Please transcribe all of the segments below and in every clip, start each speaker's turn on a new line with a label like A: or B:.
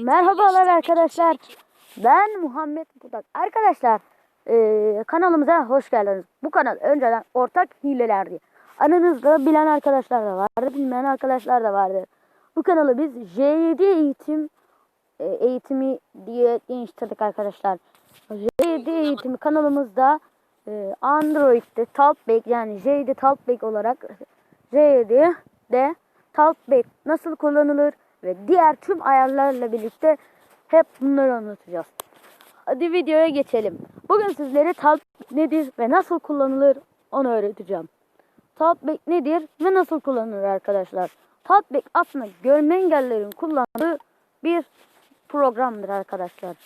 A: Merhabalar arkadaşlar. Ben Muhammed Budak. Arkadaşlar eee, kanalımıza hoş geldiniz. Bu kanal önceden ortak hilelerdi. Aranızda bilen arkadaşlar da vardı, bilmeyen arkadaşlar da vardı. Bu kanalı biz J7 eğitim e, eğitimi diye değiştirdik arkadaşlar. J7 eğitimi kanalımızda e, Android'de Talkback yani J7 Talkback olarak J7'de Talkback nasıl kullanılır ve diğer tüm ayarlarla birlikte hep bunları anlatacağız. Hadi videoya geçelim. Bugün sizlere Talkback nedir ve nasıl kullanılır onu öğreteceğim. Talkback nedir ve nasıl kullanılır arkadaşlar? Talkback aslında görme engellilerin kullandığı bir programdır arkadaşlar.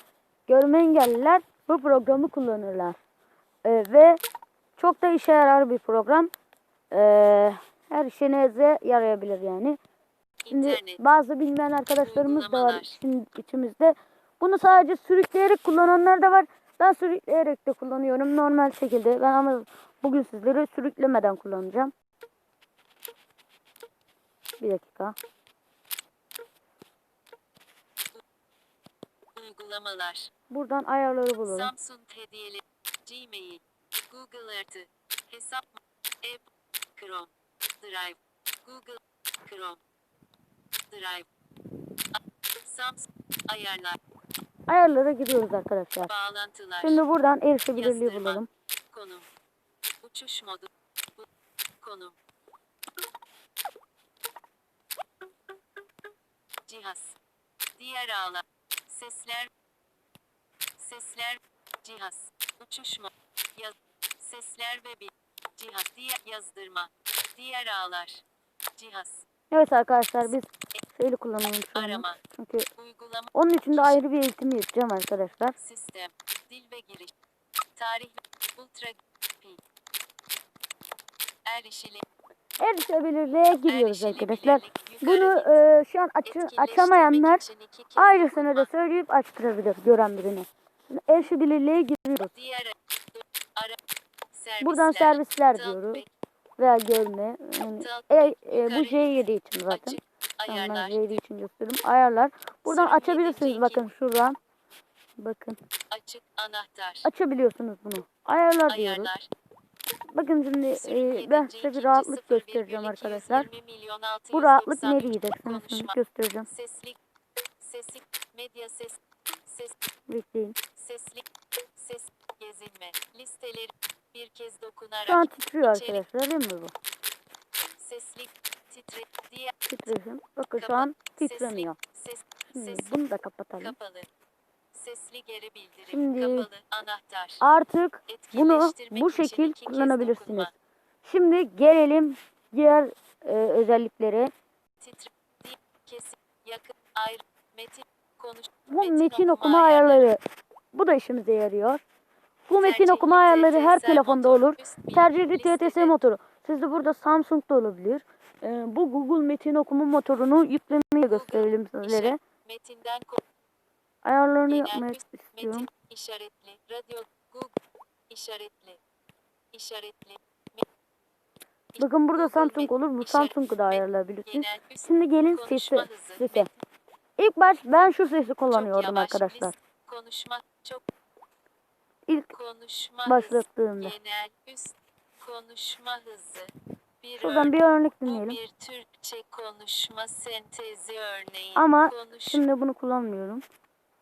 A: Görme engelliler bu programı kullanırlar. Ee, ve çok da işe yarar bir program. Ee, her işinize yarayabilir yani. Şimdi
B: İnternet,
A: bazı bilmeyen arkadaşlarımız da var için, içimizde. Bunu sadece sürükleyerek kullananlar da var. Ben sürükleyerek de kullanıyorum normal şekilde. Ben ama bugün sizleri sürüklemeden kullanacağım. Bir dakika.
B: uygulamalar,
A: Buradan ayarları bulalım.
B: Samsung hediyeleri, Gmail, Google Artı, hesap, App, Chrome, Drive, Google, Chrome, Drive, A- Samsung, ayarlar,
A: Ayarlara gidiyoruz arkadaşlar.
B: bağlantılar,
A: Şimdi buradan erişebilirliği
B: Yazdırma.
A: bulalım.
B: konum, uçuş modu, konum, cihaz, diğer ağlar, sesler, sesler, cihaz, uçuş modu, yaz, sesler ve bir, cihaz, diğer yazdırma, diğer ağlar, cihaz,
A: Evet arkadaşlar biz şeyli kullanalım şu an.
B: Arama.
A: Çünkü
B: uygulama,
A: onun için de ayrı bir eğitim yapacağım arkadaşlar.
B: sistem, dil ve giriş, tarih, ultra, pi, erişili,
A: Erişebilirliğe giriyoruz arkadaşlar. Bunu e, şu an açı, açamayanlar ayrısını da söyleyip açtırabilir gören birine. Erişebilirliğe giriyoruz.
B: Diğer ara servisler,
A: Buradan servisler diyoruz. Veya görme. Yani, e, e, bu
B: yukarı
A: J7 için zaten.
B: açık, ayarlar,
A: J7 için gösteriyorum. Ayarlar. Buradan
B: Sürüm
A: açabilirsiniz bakın şuradan. Bakın.
B: açık anahtar,
A: Açabiliyorsunuz bunu. Ayarlar diyoruz.
B: ayarlar,
A: Bakın şimdi e, ben size bir rahatlık göstereceğim arkadaşlar.
B: 220 milyon altı
A: Bu rahatlık
B: doksan
A: ne
B: üç
A: diyeceksiniz şimdi göstereceğim.
B: Seslik, seslik, medya ses, ses,
A: Bekleyin.
B: seslik, ses, gezinme, listeleri bir kez dokunarak,
A: Şu an titriyor arkadaşlar değil mi bu?
B: seslik, titre, diğer,
A: Titreşim. Bakın şu an titremiyor.
B: ses,
A: Şimdi
B: ses,
A: bunu da kapatalım.
B: kapalı, sesli geri bildirim,
A: Şimdi-
B: kapalı, anahtar,
A: Artık bunu bu şekil kullanabilirsiniz.
B: dokunma.
A: Şimdi gelelim diğer e, özelliklere.
B: titre, di, kesim, yakın, ayrı, metin, konuş,
A: Bu metin, okuma ayarları. Bu da işimize yarıyor. Bu metin okuma ayarları her telefonda
B: motor,
A: olur. Tercihli TTS motoru. Sizde burada Samsung da olabilir. E, bu Google metin okuma motorunu yüklemeyi gösterelim sizlere.
B: Metinden
A: Ayarlarını yapmak istiyorum.
B: metin, işaretli, radyo, Google, işaretli, işaretli,
A: Bakın burada Samsung olur. Bu Samsung'u da ayarlayabilirsiniz. Şimdi gelin sesi,
B: metin,
A: İlk baş ben şu sesi kullanıyordum arkadaşlar.
B: konuşma, çok,
A: İlk
B: konuşma
A: başlattığımda.
B: genel üst, konuşma hızı, bir
A: Şuradan bir örnek
B: Bu
A: dinleyelim.
B: bir Türkçe konuşma sentezi örneği.
A: Ama
B: Konuş,
A: Şimdi bunu kullanmıyorum.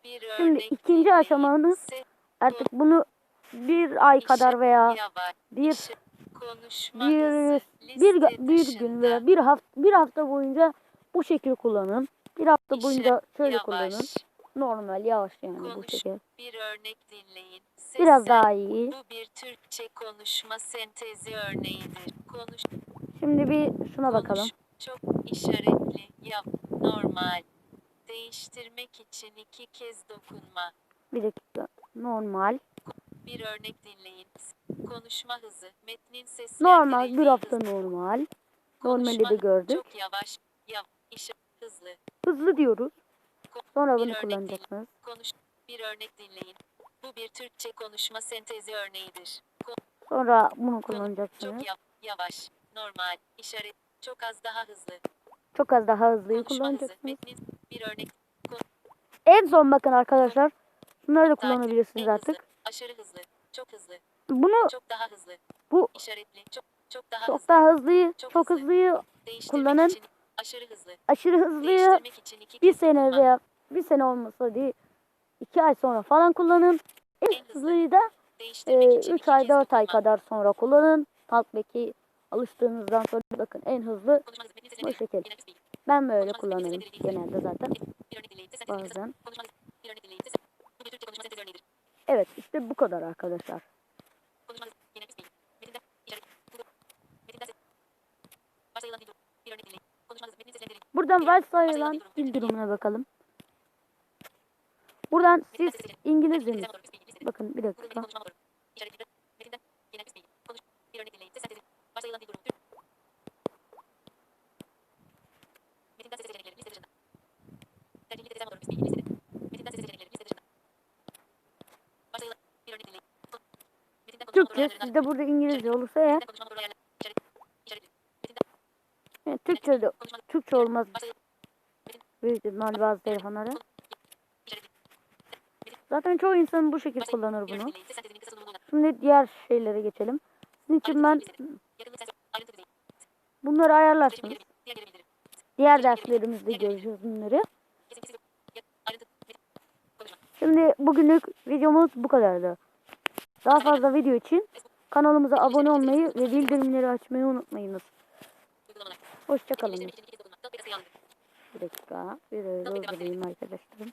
B: bir
A: şimdi ikinci aşamanız Artık bunu bir ay kadar veya bir bir bir bir gün veya bir hafta bir hafta boyunca bu şekil kullanın. Bir hafta boyunca şöyle kullanın. Normal yavaş yani bu
B: Konuş-
A: şekil.
B: Bir örnek dinleyin.
A: Biraz daha iyi.
B: Bu bir Türkçe konuşma sentezi örneğidir. Konuş,
A: Şimdi bir şuna bakalım.
B: çok işaretli, yap, normal. Değiştirmek için iki kez dokunma.
A: Bir dakika. Normal.
B: Bir örnek dinleyin. Konuşma hızı, metnin
A: Normal bir hafta
B: hızı.
A: normal. Normali
B: Konuşma
A: de gördük.
B: Çok yavaş, yav, iş, hızlı.
A: Hızlı diyoruz. Sonra
B: Bir
A: bunu kullanacaksınız.
B: Konuş, bir örnek dinleyin. Bu bir Türkçe konuşma sentezi örneğidir. Ko-
A: Sonra bunu kullanacaksınız.
B: çok yav, yavaş, normal, işaret, çok az daha hızlı.
A: Çok az daha hızlıyı kullanacaksınız.
B: bir örnek,
A: en son bakın arkadaşlar. Bunları da kullanabilirsiniz artık.
B: Aşırı hızlı. Çok hızlı.
A: Bunu
B: Çok daha hızlı.
A: bu
B: İşaretli. Çok çok daha
A: çok
B: hızlı.
A: daha hızlıyı,
B: Çok
A: çok
B: hızlı.
A: hızlıyı, kullanın.
B: için aşırı hızlı.
A: aşırı hızlıyı
B: için iki
A: bir sene
B: dokunma.
A: veya bir sene olmasa değil iki ay sonra falan kullanın. En
B: En hızlı.
A: hızlıyı da
B: Değiştirmek için
A: 3
B: iki
A: ay
B: kez
A: 4 ay kadar sonra kullanın. Talkback'i alıştığınızdan sonra bakın en hızlı bu şekil. Ben böyle kullanırım genelde zaten. Bazen. Evet işte bu kadar arkadaşlar. Buradan varsayılan
B: dil
A: dil
B: durumu.
A: durumuna bakalım. Buradan siz. İngilizceniz. Bakın bir dakika.
B: konuşma motoru. İşaretli. Metinden, genel bilgi. Konuş. Bir örnek dinleyin. Seslendirme. Varsayılan durumu. Türk. Metinden ses seçenekleri liste dışında. Tercihli desem motoru. Bilgi listede. Metinden ses seçenekleri liste dışında. Varsayılan. Bir örnek dinleyin. Metinden konuşma
A: Türkçe sizde burada İngilizce olursa.
B: Metinden
A: yani Türkçe de. Türkçe olmaz büyük ihtimal bazı telefonları. Zaten çoğu insan bu şekilde kullanır
B: Bir
A: bunu. Şimdi diğer şeylere geçelim. Sizin için ben bunları ayarlarsınız.
B: Diğer
A: derslerimizde göreceğiz bunları. Şimdi bugünlük videomuz bu kadardı. Daha fazla video için kanalımıza abone olmayı ve bildirimleri açmayı unutmayınız. Hoşçakalın. Bir dakika. Öyle durdurayım arkadaşlarım.